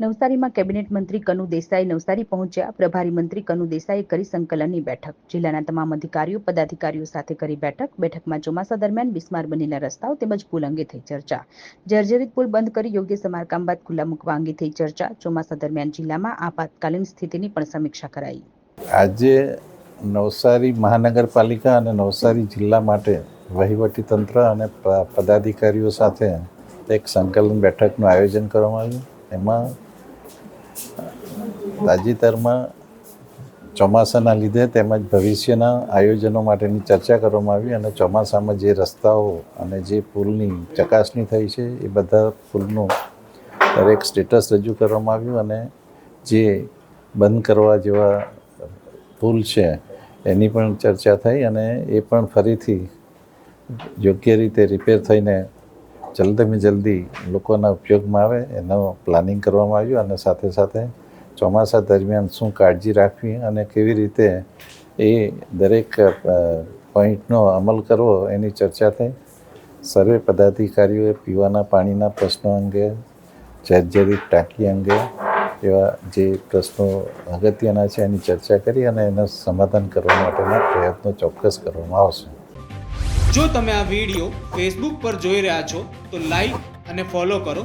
નવસારીમાં કેબિનેટ મંત્રી કનુ દેસાઈ નવસારી પહોંચ્યા. પ્રભારી મંત્રી કનુ દેસાઈએ કરી સંકલનની બેઠક. જિલ્લાના તમામ અધિકારીઓ, પદાધિકારીઓ સાથે કરી બેઠક. બેઠકમાં ચોમાસા દરમિયાન બિસ્માર બનેલા રસ્તાઓ તેમજ પુલ અંગે થઈ ચર્ચા. જર્જરિત પુલ બંધ કરી યોગ્ય સમારકામ બાદ ખુલ્લા મૂકવા અંગે થઈ ચર્ચા. ચોમાસા દરમિયાન જિલ્લામાં આપાતકાલીન સ્થિતિની પણ સમીક્ષા કરાઈ. આજે નવસારી મહાનગરપાલિકા અને નવસારી જિલ્લા માટે વહીવટીતંત્ર અને પ- પદાધિકારીઓ સાથે એક સંકલન બેઠકનું આયોજન કરવામાં આવ્યું. એમાં તાજેતરમાં ચોમાસાના લીધે તેમજ ભવિષ્યના આયોજનો માટેની ચર્ચા કરવામાં આવી અને ચોમાસામાં જે રસ્તાઓ અને જે પુલની ચકાસણી થઈ છે, એ બધા પુલનું દરેક સ્ટેટસ રજૂ કરવામાં આવ્યું અને જે બંધ કરવા જેવા પુલ છે, એની પણ ચર્ચા થઈ અને એ પણ ફરીથી યોગ્ય રીતે રિપેર થઈને જલ્દીમાં જલ્દી લોકોના ઉપયોગમાં આવે એનું પ્લાનિંગ કરવામાં આવ્યું અને સાથે સાથે ચોમાસા દરમિયાન શું કાળજી રાખવી અને કેવી રીતે એ દરેક પોઈન્ટનો અમલ કરવો એની ચર્ચા થઈ. સર્વે પદાધિકારીઓએ પીવાના પાણીના પ્રશ્નો અંગે, જર્જરિત ટાંકી અંગે એવા જે પ્રશ્નો અગત્યના છે એની ચર્ચા કરી અને એનું સમાધાન કરવા માટેના પ્રયત્નો ચોક્કસ કરવામાં આવશે. જો તમે આ વીડિયો ફેસબુક પર જોઈ રહ્યા છો, તો લાઈક અને ફોલો કરો.